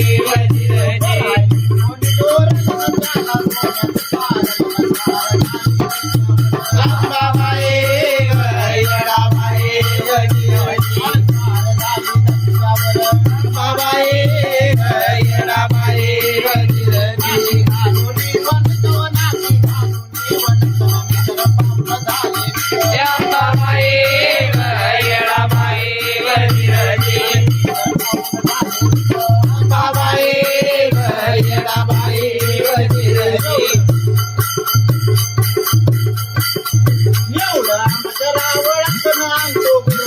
yeah एवढा रावळ आणतो.